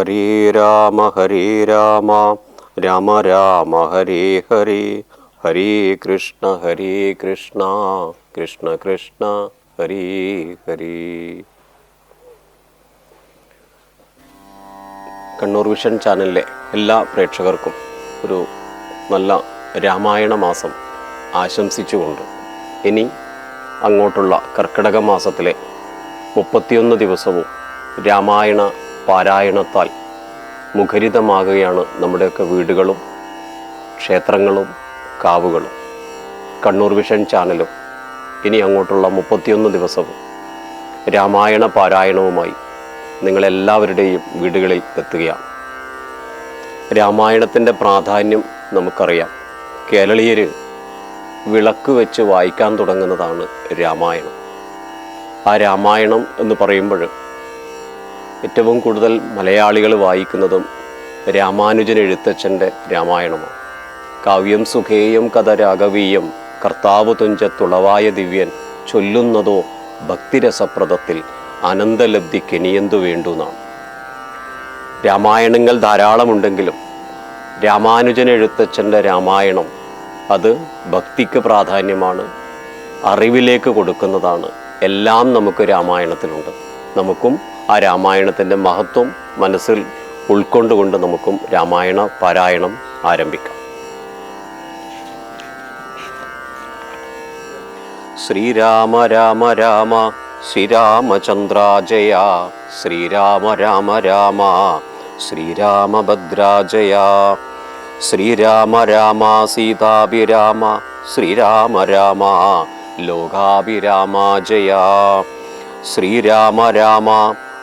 ഹരേ Rama Hare Rama. Rama Rama Hare Hare. Hare Krishna Hare Krishna. Krishna Krishna Hare Hare. Kannur vision ചാനലിലെ എല്ലാ പ്രേക്ഷകർക്കും ഒരു നല്ല രാമായണ മാസം ആശംസിച്ചുകൊണ്ട് ഇനി അങ്ങോട്ടുള്ള കർക്കിടക മാസത്തിലെ മുപ്പത്തിയൊന്ന് ദിവസവും രാമായണ പാരായണത്താൽ മുഖരിതമാകുകയാണ് നമ്മുടെയൊക്കെ വീടുകളും ക്ഷേത്രങ്ങളും കാവുകളും. കണ്ണൂർ വിഷൻ ചാനലും ഇനി അങ്ങോട്ടുള്ള മുപ്പത്തിയൊന്ന് ദിവസവും രാമായണ പാരായണവുമായി നിങ്ങളെല്ലാവരുടെയും വീടുകളിൽ എത്തുകയാണ്. രാമായണത്തിന്റെ പ്രാധാന്യം നമുക്കറിയാം. കേരളീയർ വിളക്ക് വെച്ച് വായിക്കാൻ തുടങ്ങുന്നതാണ് രാമായണം. ആ രാമായണം എന്ന് പറയുമ്പോൾ ഏറ്റവും കൂടുതൽ മലയാളികൾ വായിക്കുന്നതും രാമാനുജൻ എഴുത്തച്ഛന്റെ രാമായണമാണ്. കാവ്യം സുഖേയം കഥ രാഘവീയം കർത്താവ് തുഞ്ചത്തുളവായ ദിവ്യൻ ചൊല്ലുന്നതോ ഭക്തിരസപ്രദത്തിൽ അനന്തലബ്ധി കെനിയന്തു വേണ്ടുന്നാണ് രാമായണങ്ങൾ ധാരാളമുണ്ടെങ്കിലും രാമാനുജൻ എഴുത്തച്ഛന്റെ രാമായണം അത് ഭക്തിക്ക് പ്രാധാന്യമാണ് അറിവിലേക്ക് കൊടുക്കുന്നതാണ്. എല്ലാം നമുക്ക് രാമായണത്തിലുണ്ട്. നമുക്കും ആ രാമായണത്തിന്റെ മഹത്വം മനസ്സിൽ ഉൾക്കൊണ്ടുകൊണ്ട് നമുക്കും രാമായണ പാരായണം ആരംഭിക്കാം. ശ്രീരാമ രാമ രാമ ശ്രീരാമചന്ദ്ര ജയ ശ്രീരാമ രാമ രാമ ശ്രീരാമഭദ്രാജയ ശ്രീരാമ രാമ സീതാഭിരാമ ശ്രീരാമ രാമ ലോകാഭിരാമ ജയ ശ്രീരാമ രാമ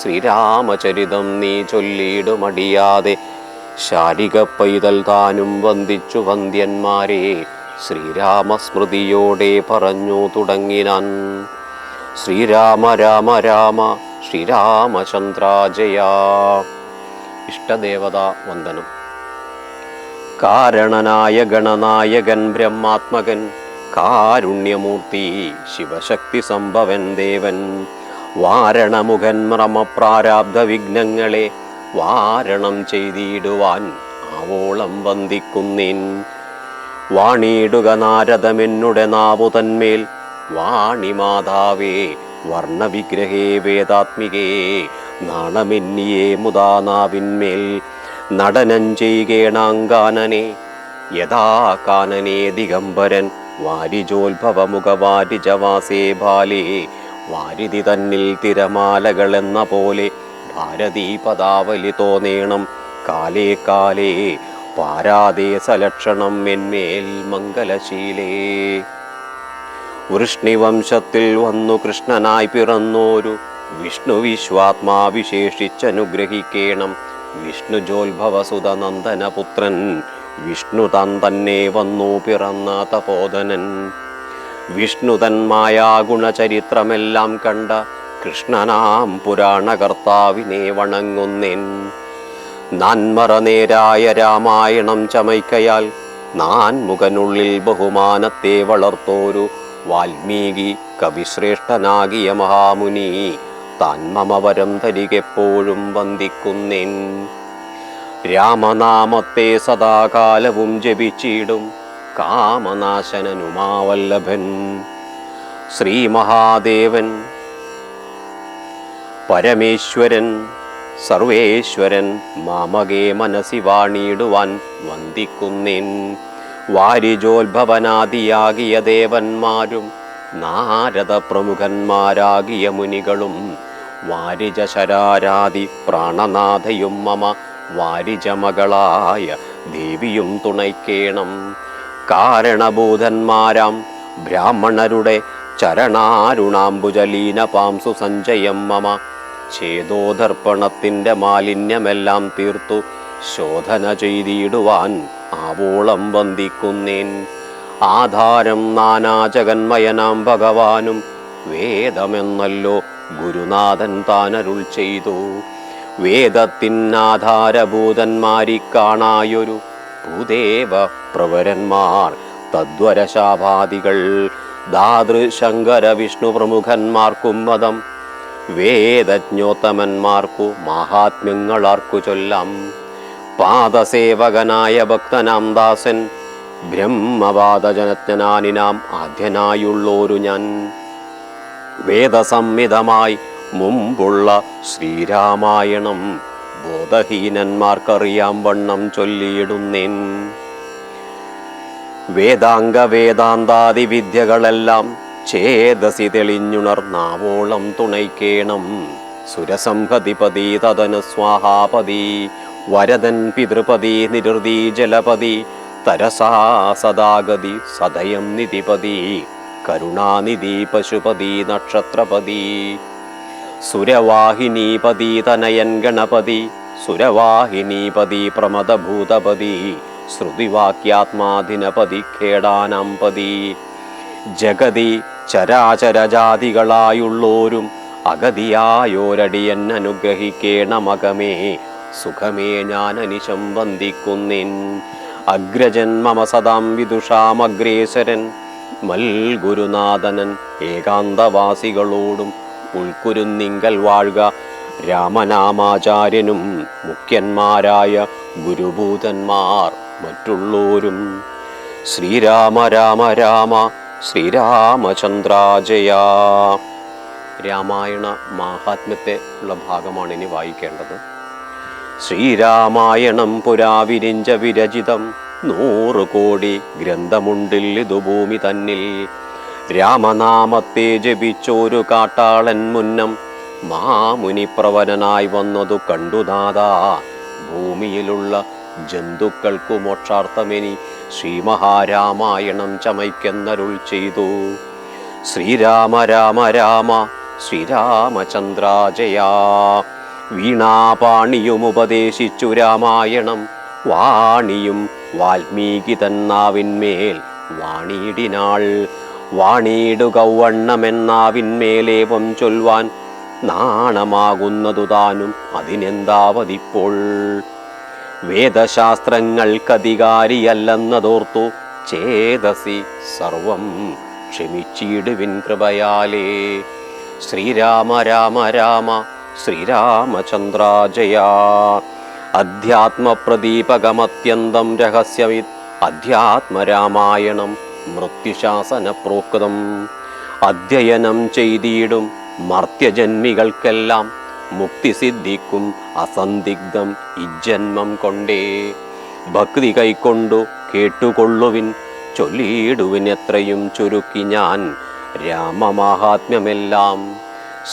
ശ്രീരാമചരിതം നീ ചൊല്ലിയിടുമടിയാതെ ശാരിക പൈതൽ താനും വന്ദിച്ചു വന്ദ്യന്മാരെ ശ്രീരാമസ്മൃതിയോടെ പറഞ്ഞു തുടങ്ങിനാൻ. ശ്രീരാമ രാമ രാമ ശ്രീരാമചന്ദ്രാജയ. ഇഷ്ടദേവത വന്ദനം. കാരണനായ ഗണനായകൻ ബ്രഹ്മാത്മകൻ കാരുണ്യമൂർത്തി ശിവശക്തി സംഭവൻ ദേവൻ. വാരണമുഖൻ മർമ്മപ്രാരാബ്ധ വിഘ്നങ്ങളെ വാരണം ചെയ്തിടുവാൻ ആവോളം വന്ദിക്കുന്നേൻ. വാണിയിടുക നാരദമെന്നുടെ നാവു തന്മേൽ വാണിമാതാവേ വർണവിഗ്രഹേ വേദാത്മികേ നാണമെന്നിയേ മുതാനാവിന്മേൽ നടനം ചെയ്യേണാങ്കാനനെ യഥാ കാനനേ ദിഗംബരൻ വാരിജോത്ഭവമുഖ വാരിജവാസേ ബാലേ വാരിധി തന്നിൽ തിരമാലകൾ എന്ന പോലെ ഭാരതീ പദാവലി തോന്നേണം. കാലേ കാലേ പാരാതേ സലക്ഷണം എന്മേൽ മംഗലശീലേ. വൃഷ്ണിവംശത്തിൽ വന്നു കൃഷ്ണനായി പിറന്നോരു വിഷ്ണു വിശ്വാത്മാ വിശേഷിച്ചനുഗ്രഹിക്കേണം. വിഷ്ണു ജോത്ഭവസുത നന്ദനപുത്രൻ വിഷ്ണു താൻ തന്നെ വന്നു പിറന്ന തപോധനൻ. വിഷ്ണു തന്മായാ ഗുണചരിത്രമെല്ലാം കണ്ട കൃഷ്ണനാം പുരാണകർത്താവിനെ വണങ്ങുന്നേൻ. നാൻമറനേരായ രാമായണം ചമയ്ക്കയാൽ നാൻ മുഖനുള്ളിൽ ബഹുമാനത്തെ വളർത്തോരു വാൽമീകി കവിശ്രേഷ്ഠനാകിയ മഹാമുനി താൻ മമവരം തരികെപ്പോഴും വന്ദിക്കുന്നേൻ. രാമനാമത്തെ സദാകാലവും ജപിച്ചിടും കാമനാശനനുമാവല്ലഭൻ. ശ്രീ മഹാദേവൻ പരമേശ്വരൻ സർവേശ്വരൻ മാമകേ മനസി വാണിയിടുവാൻ വന്ദിക്കുന്നേൻ. വാരിജോത്ഭവനാദിയാകിയ ദേവന്മാരും നാരദ പ്രമുഖന്മാരാകിയ മുനികളും വാരിജശരാരാദി പ്രാണനാഥയും മമ വാരിജമകളായ ദേവിയും തുണയ്ക്കേണം. കാരണബോധന്മാരാം ബ്രാഹ്മണരുടെ ചരണാരുണാംബുജലീന പാംസു സഞ്ചയം മമ. ഛേദോദർപ്പണത്തിന്റെ മാലിന്യമെല്ലാം തീർത്തു ശോധന ചെയ്തിടുവാൻ ആവോളം വന്ദിക്കുന്നേൻ. ആധാരം നാനാജഗന്മയനാം ഭഗവാനും വേദമെന്നല്ലോ ഗുരുനാഥൻ താനരുൾ ചെയ്തു. വേദത്തിനാധാരഭൂതന്മാരി കാണായൊരു ഭൂദേവ പ്രവരന്മാർ തദ്വരശാപാദികൾ ദാതൃശങ്കര വിഷ്ണു പ്രമുഖന്മാർക്കും മതം വേദജ്ഞോത്തമന്മാർക്കു മഹാത്മ്യങ്ങളാർക്കു ചൊല്ലാം. പാദസേവകനായ ഭക്തനാം ദാസൻ ബ്രഹ്മവാദജനജ്ഞനാനിനാം ആദ്യനായുള്ളോരു ഞാൻ. വേദസംഹിതമായി മുമ്പുള്ള ശ്രീരാമായണം ബോധഹീനന്മാർക്കറിയാം വണ്ണം ചൊല്ലിയിടുന്നേൻ. വേദാംഗ വേദാന്താദി വിദ്യകളെല്ലാം ചേതസി തെളിഞ്ഞുണർന്നാവോളം തുണയ്ക്കേണം. സുരസംഹതിപതി തദന സ്വാഹാപതി വരദൻ പിതൃപതി നിരുതി ജലപതി തരസാ സദാഗതി സദയം നിധിപതി കരുണാനിധി പശുപതി നക്ഷത്രപതി. സുരവാഹിനീപതി തനയൻ ഗണപതി സുരവാഹിനീപതി പ്രമദഭൂതപതി ശ്രുതിവാക്യാത്മാധിനപതി ഖേടാനംപതി ജഗതി ചരാചരജാതികളായുള്ളോരും അഗതിയായോരടിയൻ അനുഗ്രഹിക്കേണമകമേ സുഖമേ ഞാൻ അനിശം വന്ദിക്കുന്നിൻ. അഗ്രജൻ മമ സദാം വിദുഷാമഗ്രേസരൻ മൽ ഗുരുനാഥനൻ ഏകാന്തവാസികളോടും ഉൾക്കുരുന്നിങ്കൽ വാഴുക. രാമനാമാചാര്യനും മുഖ്യന്മാരായ ഗുരുഭൂതന്മാർ മറ്റുള്ളോരും. ശ്രീരാമ രാമ രാമ ശ്രീരാമചന്ദ്രാജയ. രാമായണ മാഹാത്മ്യത്തെ ഉള്ള ഭാഗമാണ് ഇനി വായിക്കേണ്ടത്. ശ്രീരാമായണം പുരാവിരിഞ്ച വിരചിതം. നൂറ് കോടി ഗ്രന്ഥമുണ്ടിൽ ഇതു ഭൂമി തന്നിൽ. രാമനാമത്തെ ജപിച്ചോരു കാട്ടാളൻ മുന്നം മാമുനി പ്രവരനായി വന്നതു കണ്ടുനാഥാ ഭൂമിയിലുള്ള ജന്തുക്കൾക്കു മോക്ഷാർത്ഥമെനി ശ്രീമഹാരാമായണം ചമയ്ക്കെന്നരുൾ ചെയ്തു. ശ്രീരാമ രാമ രാമ ശ്രീരാമചന്ദ്രാജയാ. വീണാപാണിയും ഉപദേശിച്ചു രാമായണം. വാണിയും വാൽമീകി തന്നാവിന്മേൽ വാണിയിടിനാൾ വാണിയിടുകവണ്ണമെന്നാവിന്മേലേവം ചൊൽവാൻ നാണമാകുന്നതു താനും അതിനെന്താവതിപ്പോൾ? വേദശാസ്ത്രങ്ങൾക്കധികാരിയല്ലെന്നതോർത്തു ചേതസി സർവം ക്ഷമിച്ചിടുവിൻ കൃപയാലേ. ശ്രീരാമ രാമ രാമ ശ്രീരാമചന്ദ്രാജയാ. അധ്യാത്മപ്രദീപകമത്യന്തം രഹസ്യമിത് അധ്യാത്മരാമായണം മൃത്യുശാസന പ്രോക്തം അധ്യയനം ചെയ്തിടും മർത്യജന്മികൾക്കെല്ലാം മുക്തി സിദ്ധിക്കും അസന്ദിഗ്ധം ഇജ്ജന്മം കൊണ്ടേ. ഭക്തി കൈക്കൊണ്ടു കേട്ടുകൊള്ളുവിൻ ചൊല്ലിയിടുവിൻ എത്രയും ചുരുക്കി ഞാൻ രാമമാഹാത്മ്യമെല്ലാം.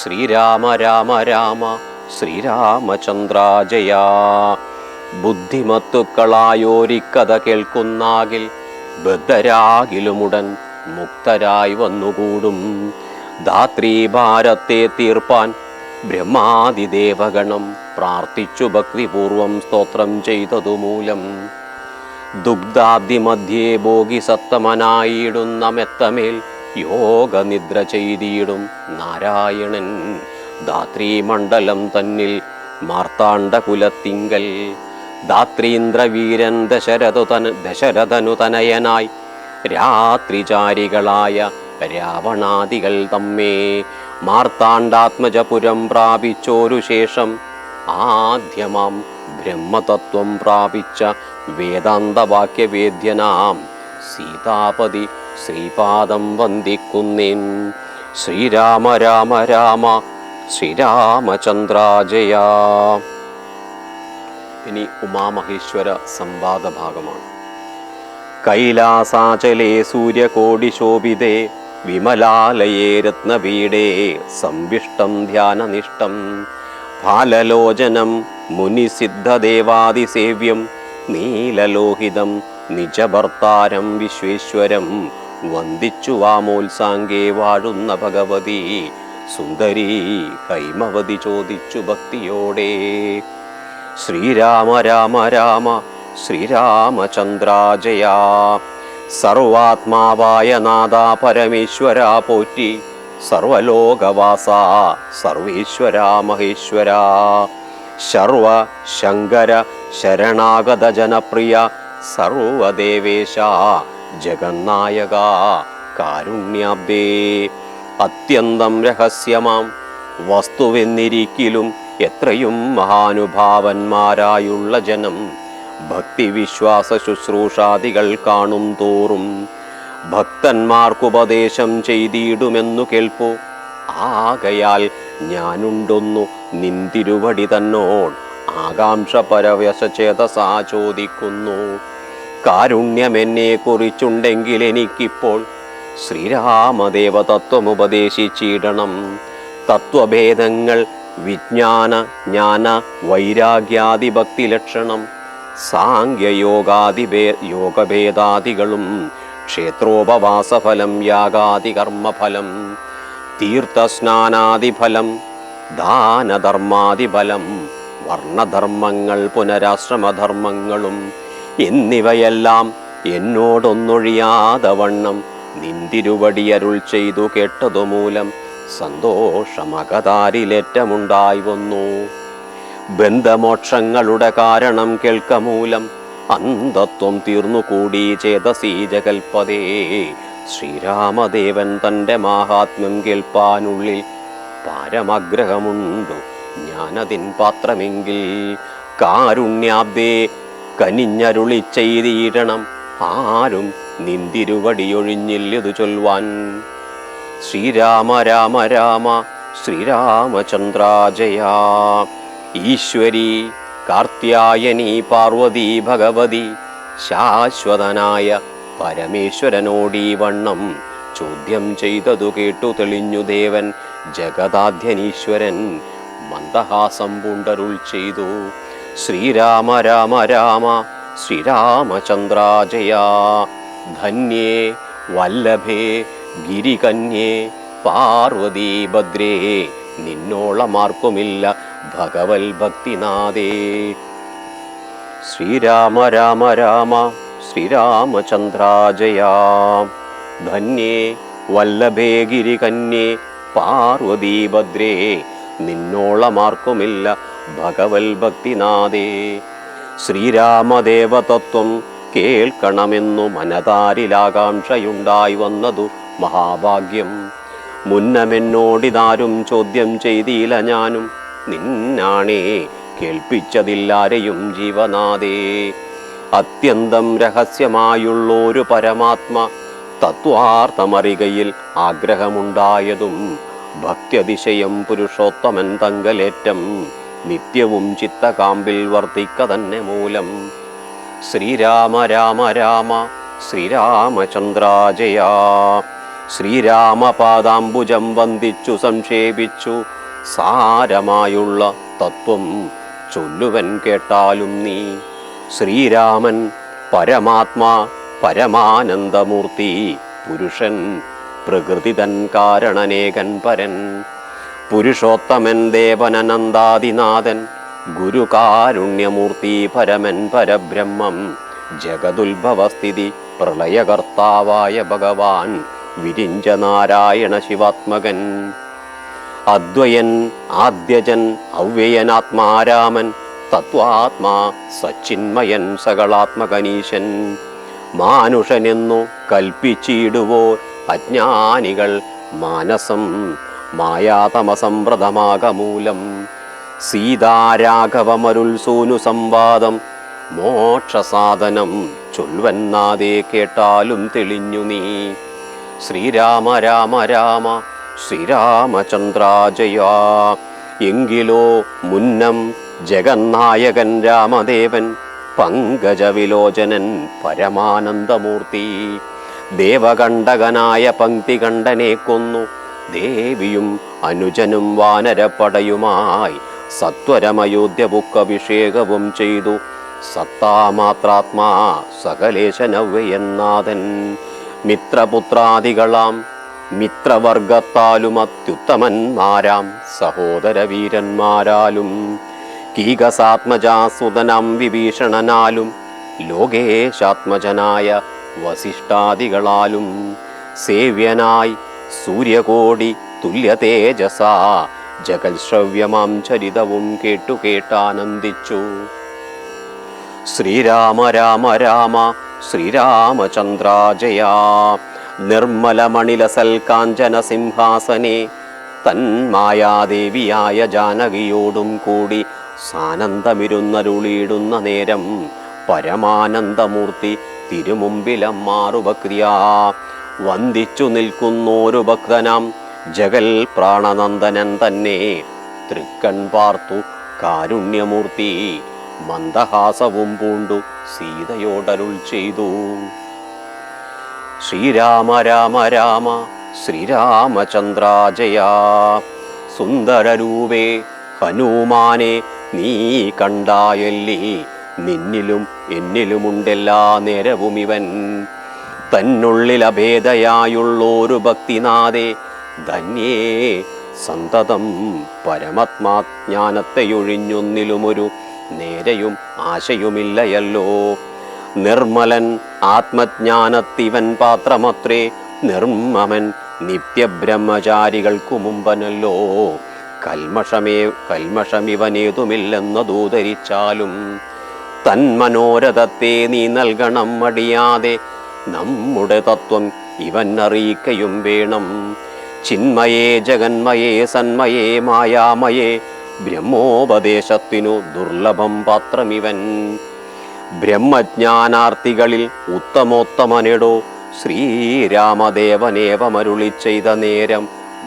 ശ്രീരാമ രാമ രാമ ശ്രീരാമചന്ദ്രാജയാ. ബുദ്ധിമത്തുക്കളായോരിക്കഥ കേൾക്കുന്നാകിൽ ബദ്ധരാകിലുമുടൻ മുക്തരായി വന്നുകൂടും. ധാത്രീഭാരത്തെ തീർപ്പാൻ ബ്രഹ്മാതിദേവഗണം പ്രാർത്ഥിച്ചു ഭക്തിപൂർവം സ്തോത്രം ചെയ്തതു മൂലം ഭോഗി സത്തമനായിടുന്ന മെത്തമേൽ യോഗനിദ്ര ചെയ്തിടും നാരായണൻ. ധാത്രീമണ്ഡലം തന്നിൽ മാർത്താണ്ഡകുലത്തിങ്കൽ ധാത്രീന്ദ്രവീരൻ ദശരഥു തന ദശരഥനു രാത്രിചാരികളായ രാവണാദികൾ തമ്മേ മാർത്താണ്ഡാത്മജപുരം പ്രാപിച്ചോരു ശേഷം ആദ്യമാം ബ്രഹ്മതത്വം പ്രാപിച്ച വേദാന്തവാക്യവേദ്യനാം സീതാപതി ശ്രീപാദം വന്ദിക്കുന്നേൻ. ശ്രീരാമ രാമ രാമ ശ്രീരാമചന്ദ്രാജയ. ഇനി ഉമാമഹേശ്വര സംവാദ ഭാഗമാണ് കൈലാസാചലേ സൂര്യകോടിശോഭിതേ വിമലാലയേ രത്നപീഡേ സംവിഷ്ടം ധ്യാനനിഷ്ടം ഫാലലോചനം മുനിസിദ്ധദേവാദിസേവ്യം നീലലോഹിതം നിജഭർത്താരം വിശ്വേശ്വരം വന്ദിച്ചു വാമോത്സാംഗേ വാഴുന്ന ഭഗവതി സുന്ദരി കൈമവതി ചോദിച്ചു ഭക്തിയോടെ. ശ്രീരാമ രാമ രാമ ശ്രീരാമചന്ദ്രാജയാ. സർവാത്മാവായ നാഥ പരമേശ്വര പോറ്റി സർവലോകവാസ സർവീശ്വര മഹേശ്വര. ശർവ ശങ്കര ശരണാഗത ജനപ്രിയ സർവദേവേശ ജഗന്നായക കാരുണ്യാബ്ദേ. അത്യന്തം രഹസ്യമാം വസ്തുവെന്നിരിക്കിലും എത്രയും മഹാനുഭാവന്മാരായുള്ള ജനം ഭക്തി വിശ്വാസ ശുശ്രൂഷാദികൾ കാണും തോറും ഭക്തന്മാർക്കുപദേശം ചെയ്തിടുമെന്നു കേൾപ്പോ? ആകയാൽ ഞാനുണ്ടൊന്നു നിന്തിരുവടി തന്നോട് ആകാംക്ഷ പരവശചേതസാ ചോദിക്കുന്നു. കാരുണ്യമെന്നെ കുറിച്ചുണ്ടെങ്കിൽ എനിക്കിപ്പോൾ ശ്രീരാമദേവ തത്വമുപദേശിച്ചിടണം തത്വഭേദങ്ങൾ വിജ്ഞാന ജ്ഞാന വൈരാഗ്യാദി ഭക്തി ലക്ഷണം സാങ്ക്യയോഗാദിഭേ യോഗഭേദാദികളും ക്ഷേത്രോപവാസഫലം യാഗാദി കർമ്മഫലം തീർത്ഥസ്നാനാദിഫലം ദാനധർമാദിഫലം വർണധർമ്മങ്ങൾ പുനരാശ്രമധർമ്മങ്ങളും എന്നിവയെല്ലാം എന്നോടൊന്നൊഴിയാതെ വണ്ണം നിന്തിരുവടിയരുൾ ചെയ്തു കേട്ടതുമൂലം സന്തോഷമകതാരിലേറ്റമുണ്ടായി വന്നു ബന്ധമോക്ഷങ്ങളുടെ കാരണം കേൾക്കമൂലം അന്ധത്വം തീർന്നുകൂടി ചേതസീ സീജകൽപ്പതേ ശ്രീരാമദേവൻ തന്റെ മാഹാത്മ്യം കേൾപ്പാനുള്ളിൽ പാരമാഗ്രഹമുണ്ടു. ഞാനതിൻ പാത്രമെങ്കിൽ കാരുണ്യാബ്ദേ കനിഞ്ഞരുളി ചെയ്തിടണം. ആരും നിന്തിരുവടിയൊഴിഞ്ഞില്ലതു ചൊൽവാൻ ശ്രീരാമ രാമ രാമ ശ്രീരാമചന്ദ്രാജയ. ഈശ്വരി കാർത്യായനി പാർവതി ഭഗവതി ശാശ്വതനായ പരമേശ്വരനോടീ വണ്ണം ചോദ്യം ചെയ്തതു കേട്ടു തെളിഞ്ഞു ദേവൻ ജഗദാധ്യനീശ്വരൻ മന്ദഹാസം പൂണ്ടരുൾ ചെയ്തു. ശ്രീരാമ രാമ രാമ ശ്രീരാമചന്ദ്രാജയാ. ധന്യേ വല്ലഭേ ഗിരികന്യേ പാർവതി ഭദ്രേ നിന്നോളമാർക്കുമില്ല ഭഗവൽ ഭക്തിനാഥേ. ശ്രീരാമ രാമ രാമ ശ്രീരാമചന്ദ്രാജയാ. ധന്യേ വല്ലഭേ ഗിരികന്യേ പാർവതി ഭദ്രേ നിന്നോളമാർക്കുമില്ല ഭഗവൽ ഭക്തിനാഥേ. ശ്രീരാമദേവതത്വം കേൾക്കണമെന്നു മനതാരിലാകാംക്ഷയുണ്ടായി വന്നതു മഹാഭാഗ്യം. മുന്നമെന്നോടിതാരും ചോദ്യം ചെയ്തില്ല ഞാനും. നിന്നാണേ കേൾപ്പിച്ചതില്ലാരെയും ജീവനാഥേ അത്യന്തം രഹസ്യമായുള്ളൊരു പരമാത്മ തത്വാർത്ഥമറികയിൽ ആഗ്രഹമുണ്ടായതും ഭക്ത്യതിശയം പുരുഷോത്തമൻ തങ്കലേറ്റം നിത്യവും ചിത്തകാമ്പിൽ വർത്തിക്ക തന്നെ മൂലം. ശ്രീരാമ രാമ രാമ ശ്രീരാമചന്ദ്രാജയ. ശ്രീരാമപാദാംബുജം വന്ദിച്ചു സംക്ഷേപിച്ചു. സാരമായുള്ള തത്വം ചൊല്ലുവൻ കേട്ടാലും നീ. ശ്രീരാമൻ പരമാത്മാ പരമാനന്ദമൂർത്തി പുരുഷൻ പ്രകൃതിതൻ കാരണനേകൻ പരൻ. പുരുഷോത്തമൻ ദേവനനന്ദാദിനാഥൻ ഗുരുകാരുണ്യമൂർത്തി പരമൻ പരബ്രഹ്മം ജഗതുത്ഭവസ്ഥിതി പ്രളയകർത്താവായ ഭഗവാൻ. വിരിഞ്ച നാരായണ ശിവാത്മകൻ. അദ്വയൻ ആദ്യജൻ അവ്യയനാത്മാരാമൻ തത്വാത്മാ സച്ചിന്മയൻ സകളാത്മകനീശൻ മാനുഷനെന്നു കൽപ്പിച്ചിടുവോർ അജ്ഞാനികൾ മാനസം മായാതമസമ്പ്രദമാകമൂലം. സീതാരാഘവമരുൾ സൂനു സംവാദം മോക്ഷസാധനം ചൊൽവന്നാതെ കേട്ടാലും തെളിഞ്ഞു നീ. ശ്രീരാമ രാമ രാമ ശ്രീരാമചന്ദ്രാജയ. എങ്കിലോ മുന്നം ജഗന്നായകൻ രാമദേവൻ പങ്കജവിലോചനൻ പരമാനന്ദമൂർത്തി. ദേവകണ്ഠകനായ പങ്ക്തികണ്ഠനെ കൊന്നു. ദേവിയും അനുജനും വാനരപ്പടയുമായി സത്വരമയോധ്യ ബുക്കഭിഷേകവും ചെയ്തു. സത്താമാത്രാത്മാ സകലേശനവ്യന്നാഥൻ മിത്രപുത്രാദികളാം മിത്രവർഗത്താലും അത്യുത്തമന്മാരാം സഹോദര വീരന്മാരാലും കീകസാത്മജാസുതനം വിഭീഷണനാലും ലോകേശാത്മജനായ വസിഷ്ഠാദികളാലും സേവ്യനായി സൂര്യകോടി തുല്യ തേജസ ജഗൽ ശ്രവ്യമാം ചരിതവും കേട്ടു കേട്ടാനന്ദിച്ചു ശ്രീരാമ രാമ രാമ ശ്രീരാമചന്ദ്ര ജയ നിർമ്മലമണിലസൽ കാഞ്ചന സിംഹാസനെ തന്മായാദേവിയായ ജാനകിയോടും കൂടി സാനന്ദമിരുന്നരുളിയിടുന്ന നേരം പരമാനന്ദമൂർത്തി തിരുമുമ്പിലമ്മാറുപക്രിയാ വന്ദിച്ചു നിൽക്കുന്നോരു ഭക്തനാം ജഗൽ പ്രാണനന്ദനൻ തന്നെ. തൃക്കൺ പാർത്തു കാരുണ്യമൂർത്തി മന്ദഹാസവും പൂണ്ടു സീതയോടരുൾ ചെയ്തു. ശ്രീരാമ രാമ രാമ ശ്രീരാമചന്ദ്ര ജയ സുന്ദരരൂപേ ഹനുമാനെ നീ കണ്ടായല്ലേ. നിന്നിലും എന്നിലുമുണ്ടെല്ലാ നേരവും ഇവൻ. തന്നുള്ളിൽ അഭേദയായുള്ളോരു ഭക്തിനാഥെ ധന്യേ സന്തതം പരമാത്മാജ്ഞാനത്തെയൊഴിഞ്ഞൊന്നിലുമൊരു നേരെയും ആശയുമില്ലയല്ലോ. നിർമ്മലൻ ആത്മജ്ഞാനത്തിവൻ പാത്രമത്രേ നിർമ്മമൻ നിത്യബ്രഹ്മചാരികൾക്കു മുമ്പനല്ലോ. കൽമഷമേ കൽമഷമിവനേതുമില്ലെന്ന് തൻ തന്മനോരഥത്തെ നീ നൽകണം മടിയാതെ നമ്മുടെ തത്വം ഇവൻ അറിയിക്കയും വേണം. ചിന്മയേ ജഗന്മയേ സന്മയേ മായാമയേ ബ്രഹ്മോപദേശത്തിനു ദുർലഭം പാത്രമിവൻ. ബ്രഹ്മജ്ഞാനാർത്ഥികളിൽ ഉത്തമോത്തമനെടോ ശ്രീരാമദേവനേവമരുളി ചെയ്ത നേരം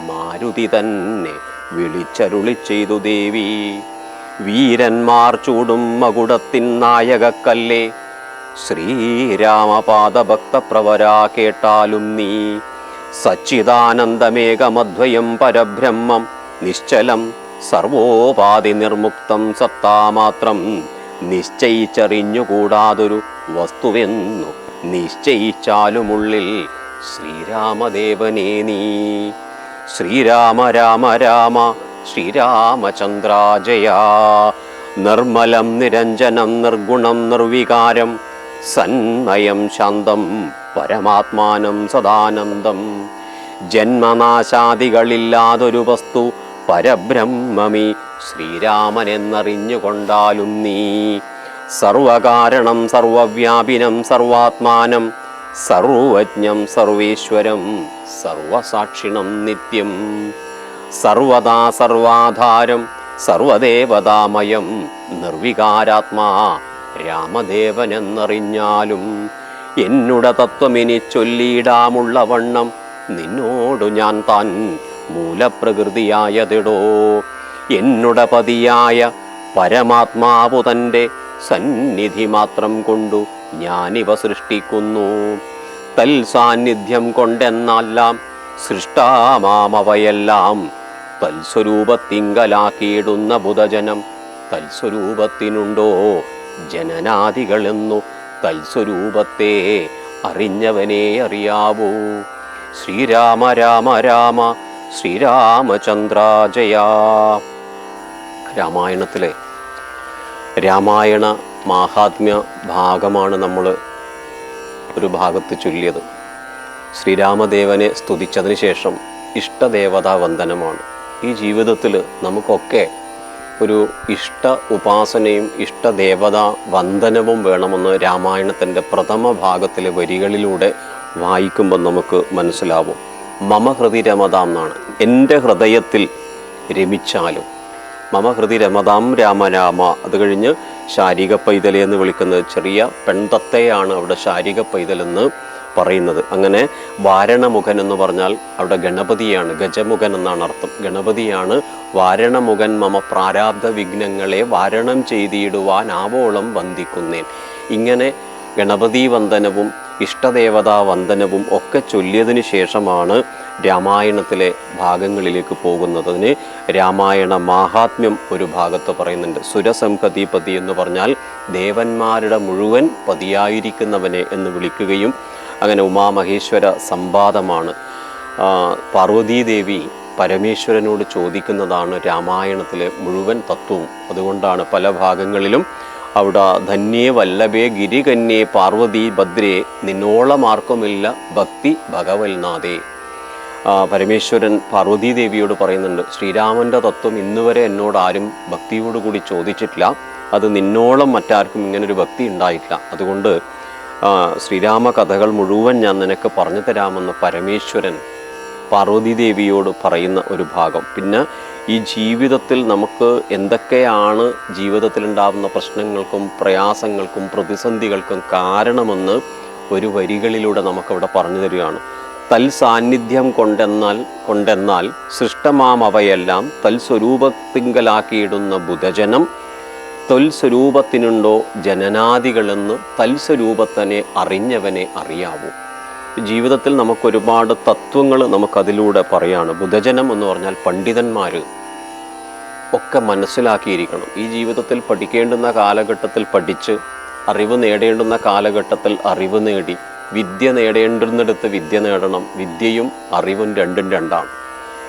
മാരുതി തന്നെ വിളിച്ചരുളി ചെയ്തു ദേവി. വീരന്മാർ ചൂടും മകുടത്തിൻ നായകക്കല്ലേ. ശ്രീരാമപാദഭക്തപ്രവരാ കേട്ടാലും നീ സച്ചിദാനന്ദമേകമദ്വയം പരബ്രഹ്മം നിശ്ചലം സർവോപാധി നിർമുക്തം സത്താമാത്രം നിശ്ചയിച്ചറിഞ്ഞുകൂടാതൊരു വസ്തുവെന്നു നിശ്ചയിച്ചാലുമുള്ളിൽ ശ്രീരാമദേവനേ നീ. ശ്രീരാമ രാമ രാമ ശ്രീരാമചന്ദ്രാജയാ. നിർമ്മലം നിരഞ്ജനം നിർഗുണം നിർവികാരം സന്മയം ശാന്തം പരമാത്മാനം സദാനന്ദം. ജന്മനാശാദികളില്ലാതൊരു വസ്തു പരബ്രഹ്മമി ശ്രീരാമനെന്നറിഞ്ഞുകൊണ്ടാലും നീ. സർവകാരണം സർവവ്യാപിനം സർവാത്മാനം സർവജ്ഞം സർവേശ്വരം സർവസാക്ഷിണം നിത്യം. സർവദാ സർവാധാരം സർവദേവതാമയം നിർവികാരാത്മാ രാമദേവൻ രാമദേവനെന്നറിഞ്ഞാലും. എന്നുട തത്വമിനി ചൊല്ലിയിടാമുള്ള വണ്ണം നിന്നോടു ഞാൻ താൻ മൂലപ്രകൃതിയായതിടോ. എന്നുട പതിയായ പരമാത്മാവു തന്റെ സന്നിധി മാത്രം കൊണ്ടു ഞാനിവ സൃഷ്ടിക്കുന്നു. തൽ സാന്നിധ്യം കൊണ്ടെന്നെല്ലാം സൃഷ്ടാമാമവയെല്ലാം തൽസ്വരൂപത്തിങ്കലാക്കിയിടുന്ന ബുധജനം തൽസ്വരൂപത്തിനുണ്ടോ? ജനനാദികളെന്നു തൽസ്വരൂപത്തെ അറിഞ്ഞവനെ അറിയാവൂ. ശ്രീരാമ രാമ രാമ ശ്രീരാമചന്ദ്ര ജയ രാമായണത്തിലെ രാമായണ മാഹാത്മ്യ ഭാഗമാണ് നമ്മൾ ഒരു ഭാഗത്ത് ചൊല്ലിയത്. ശ്രീരാമദേവനെ സ്തുതിച്ചതിന് ശേഷം ഇഷ്ടദേവതാ വന്ദനമാണ്. ഈ ജീവിതത്തിൽ നമുക്കൊക്കെ ഒരു ഇഷ്ട ഉപാസനയും ഇഷ്ടദേവതാ വന്ദനവും വേണമെന്ന് രാമായണത്തിന്റെ പ്രഥമ ഭാഗത്തിലെ വരികളിലൂടെ വായിക്കുമ്പോൾ നമുക്ക് മനസ്സിലാവും. മമ ഹൃദി രമതാം എന്നാണ്. എന്റെ ഹൃദയത്തിൽ രമിച്ചാലും. മമ ഹൃദി രമതാം രാമരാമ രാമ. അത് കഴിഞ്ഞ് ശാരീക പൈതൽ എന്ന് വിളിക്കുന്നത് ചെറിയ പെൺതത്തെയാണ് അവിടെ ശാരീക പൈതൽ എന്ന് പറയുന്നത്. അങ്ങനെ വാരണമുഖൻ എന്ന് പറഞ്ഞാൽ അവിടെ ഗണപതിയാണ്. ഗജമുഖൻ എന്നാണ് അർത്ഥം. ഗണപതിയാണ് വാരണമുഖൻ മമ പ്രാരാബ്ധ വിഘ്നങ്ങളെ വാരണം ചെയ്തിടുവാൻ ആവോളം വന്ദിക്കുന്നേൻ. ഇങ്ങനെ ഗണപതി വന്ദനവും ഇഷ്ടദേവതാ വന്ദനവും ഒക്കെ ചൊല്ലിയതിനു ശേഷമാണ് രാമായണത്തിലെ ഭാഗങ്ങളിലേക്ക് പോകുന്നതിന് രാമായണ മാഹാത്മ്യം ഒരു ഭാഗത്ത് പറയുന്നുണ്ട്. സുരസംഹതിപതി എന്ന് പറഞ്ഞാൽ ദേവന്മാരുടെ മുഴുവൻ പതിയായിരിക്കുന്നവനെ എന്ന് വിളിക്കുകയും അങ്ങനെ ഉമാമഹേശ്വര സംവാദമാണ്. പാർവതീദേവി പരമേശ്വരനോട് ചോദിക്കുന്നതാണ് രാമായണത്തിലെ മുഴുവൻ തത്വവും. അതുകൊണ്ടാണ് പല ഭാഗങ്ങളിലും അവിടെ ധന്യേ വല്ലഭേ ഗിരികന്യേ പാർവതി ഭദ്രേ നിന്നോളമാർക്കുമില്ല ഭക്തി ഭഗവൽനാഥേ. പരമേശ്വരൻ പാർവതീദേവിയോട് പറയുന്നുണ്ട് ശ്രീരാമന്റെ തത്വം ഇന്നുവരെ എന്നോട് ആരും ഭക്തിയോടുകൂടി ചോദിച്ചിട്ടില്ല. അത് നിന്നോളം മറ്റാർക്കും ഇങ്ങനൊരു ഭക്തി ഉണ്ടായിട്ടില്ല. അതുകൊണ്ട് ശ്രീരാമ കഥകൾ മുഴുവൻ ഞാൻ നിനക്ക് പറഞ്ഞു തരാമെന്ന് പരമേശ്വരൻ പാർവതീദേവിയോട് പറയുന്ന ഒരു ഭാഗം. പിന്നെ ഈ ജീവിതത്തിൽ നമുക്ക് എന്തൊക്കെയാണ് ജീവിതത്തിൽ ഉണ്ടാകുന്ന പ്രശ്നങ്ങൾക്കും പ്രയാസങ്ങൾക്കും പ്രതിസന്ധികൾക്കും കാരണമെന്ന് ഒരു വരികളിലൂടെ നമുക്കവിടെ പറഞ്ഞു തരികയാണ്. തൽ സാന്നിധ്യം കൊണ്ടെന്നാൽ കൊണ്ടെന്നാൽ സൃഷ്ടമാം അവയെല്ലാം തൽ സ്വരൂപത്തിങ്കലാക്കിയിടുന്ന ബുധജനം തൊൽ സ്വരൂപത്തിനുണ്ടോ ജനനാദികളെന്ന് തൽസ്വരൂപത്തനെ അറിഞ്ഞവനെ അറിയാവൂ. ജീവിതത്തിൽ നമുക്കൊരുപാട് തത്വങ്ങൾ നമുക്കതിലൂടെ പറയാണ്. ബുധജനം എന്ന് പറഞ്ഞാൽ പണ്ഡിതന്മാർ ഒക്കെ മനസ്സിലാക്കിയിരിക്കണം. ഈ ജീവിതത്തിൽ പഠിക്കേണ്ടുന്ന കാലഘട്ടത്തിൽ പഠിച്ച് അറിവ് നേടേണ്ടുന്ന കാലഘട്ടത്തിൽ അറിവ് നേടി വിദ്യ നേടേണ്ടുന്നിടത്ത് വിദ്യ നേടണം. വിദ്യയും അറിവും രണ്ടും രണ്ടാണ്.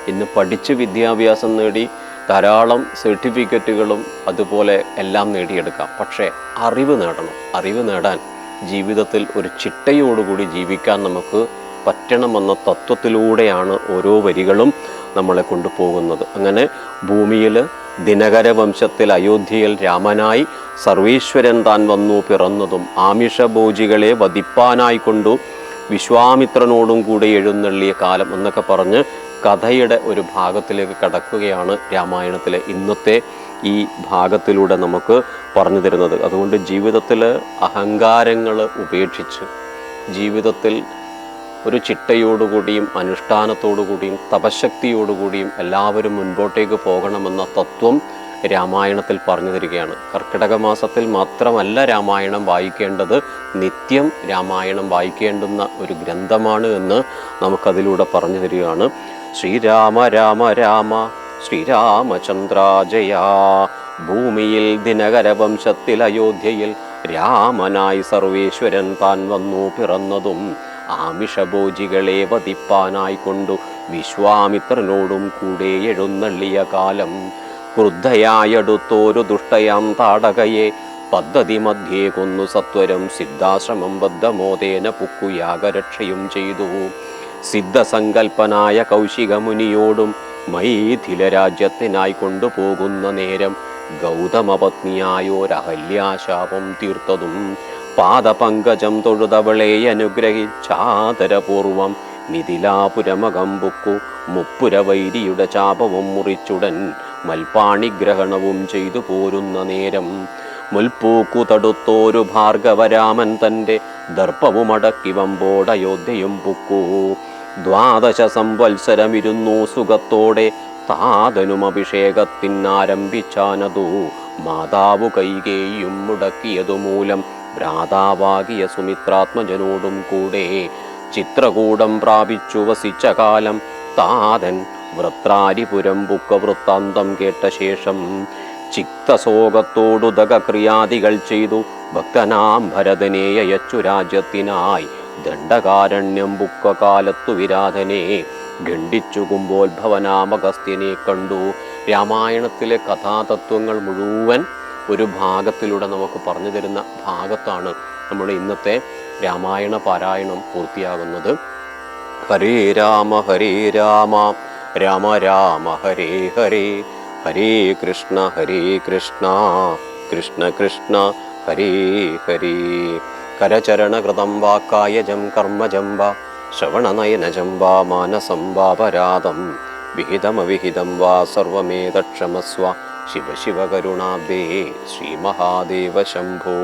ഇന്ന് പഠിച്ച് വിദ്യാഭ്യാസം നേടി ധാരാളം സർട്ടിഫിക്കറ്റുകളും അതുപോലെ എല്ലാം നേടിയെടുക്കാം. പക്ഷേ അറിവ് നേടണം. അറിവ് നേടാൻ ജീവിതത്തിൽ ഒരു ചിട്ടയോടുകൂടി ജീവിക്കാൻ നമുക്ക് പറ്റണമെന്ന തത്വത്തിലൂടെയാണ് ഓരോ വരികളും നമ്മളെ കൊണ്ടുപോകുന്നത്. അങ്ങനെ ഭൂമിയിൽ ദിനകര വംശത്തിൽ അയോധ്യയിൽ രാമനായി സർവീശ്വരൻ താൻ വന്നു പിറന്നതും ആമിഷഭോജികളെ വധിപ്പാനായി കൊണ്ടു വിശ്വാമിത്രനോടും കൂടെ എഴുന്നള്ളിയ കാലം എന്നൊക്കെ പറഞ്ഞ് കഥയുടെ ഒരു ഭാഗത്തിലേക്ക് കടക്കുകയാണ് രാമായണത്തിലെ ഇന്നത്തെ ഈ ഭാഗത്തിലൂടെ നമുക്ക് പറഞ്ഞു തരുന്നത്. അതുകൊണ്ട് ജീവിതത്തിൽ അഹങ്കാരങ്ങൾ ഉപേക്ഷിച്ച് ജീവിതത്തിൽ ഒരു ചിട്ടയോടുകൂടിയും അനുഷ്ഠാനത്തോടുകൂടിയും തപശക്തിയോടുകൂടിയും എല്ലാവരും മുൻപോട്ടേക്ക് പോകണമെന്ന തത്വം രാമായണത്തിൽ പറഞ്ഞു തരികയാണ്. കർക്കിടക മാസത്തിൽ മാത്രമല്ല രാമായണം വായിക്കേണ്ടത്. നിത്യം രാമായണം വായിക്കേണ്ടുന്ന ഒരു ഗ്രന്ഥമാണ് എന്ന് നമുക്കതിലൂടെ പറഞ്ഞു തരികയാണ്. ശ്രീരാമ രാമ രാമ ശ്രീരാമചന്ദ്ര ജയ ഭൂമിയിൽ ദിനകര വംശത്തിൽ അയോധ്യയിൽ രാമനായി സർവേശ്വരൻ താൻ വന്നു പിറന്നതും ആമിഷഭോജികളെ വധിപ്പാനായി കൊണ്ടു വിശ്വാമിത്രനോടും കൂടെ എഴുന്നള്ളിയ കാലം. ക്രുദ്ധയായടുത്തോരു ദുഷ്ടയാം താടകയെ പദ്ധതി മധ്യേ കൊന്നു സത്വരം സിദ്ധാശ്രമം ബദ്ധമോദേന പുക്കുയാഗരക്ഷയും ചെയ്തു. സിദ്ധസങ്കൽപ്പനായ കൗശികമുനിയോടും മൈഥില രാജ്യത്തിനായി കൊണ്ടുപോകുന്ന നേരം ഗൗതമപത്നിയായോരഹല്യാശാപം തീർത്തതും പാദപങ്കജം തൊഴുതവളെ അനുഗ്രഹിച്ചാദരപൂർവം മിഥിലാപുരമകം ബുക്കു മുപ്പുര വൈരിയുടെ ചാപവും മുറിച്ചുടൻ മൽപ്പാണിഗ്രഹണവും ചെയ്തു പോരുന്ന നേരം മുൽപ്പൂക്കു തടുത്തോരു ഭാർഗവരാമൻ തന്റെ ദർപ്പവുമടക്കി വമ്പോടയോധ്യയും പുക്കു. ദ്വാദശ സംവത്സരമിരുന്നു സുഖത്തോടെ. താതനും അഭിഷേകത്തിനാരംഭിച്ചാനതു മാതാവ് കൈകേയും മുടക്കിയതു മൂലം ഭ്രാതാവാകിയ സുമിത്രാത്മജനോടും കൂടെ ചിത്രകൂടം പ്രാപിച്ചു വസിച്ച കാലം. താതൻ വൃത്രാരിപുരം ബുക്ക വൃത്താന്തം കേട്ട ശേഷം ചിത്തസോകത്തോടുദക ക്രിയാദികൾ ചെയ്തു. ഭക്തനാം ഭരതനെ അയച്ചു രാജ്യത്തിനായി ദണ്ഡകാരണ്യം ബുക്കകാലത്തു വിരാധനെ ഖണ്ഡിച്ചു കുമ്പോത്ഭവനാമഗസ്ത്യനെ കണ്ടു. രാമായണത്തിലെ കഥാതത്വങ്ങൾ മുഴുവൻ ഒരു ഭാഗത്തിലൂടെ നമുക്ക് പറഞ്ഞു തരുന്ന ഭാഗത്താണ് നമ്മുടെ ഇന്നത്തെ രാമായണ പാരായണം പൂർത്തിയാകുന്നത്. ഹരേ രാമ ഹരേ രാമ രാമ രാമ ഹരേ ഹരേ ഹരേ കൃഷ്ണ ഹരേ കൃഷ്ണ കൃഷ്ണ കൃഷ്ണ ഹരേ ഹരേ. കരചരണകൃതം വാക്കായജം കർമ്മജം വാ ശ്രവണനയനജം വാ മാനസം വാപരാധം വിഹിതമവിഹിതം വാ സർവമേതക്ഷമസ്വ. ശിവ ശിവ ശ്രീ മഹാദേവ ശംഭോ.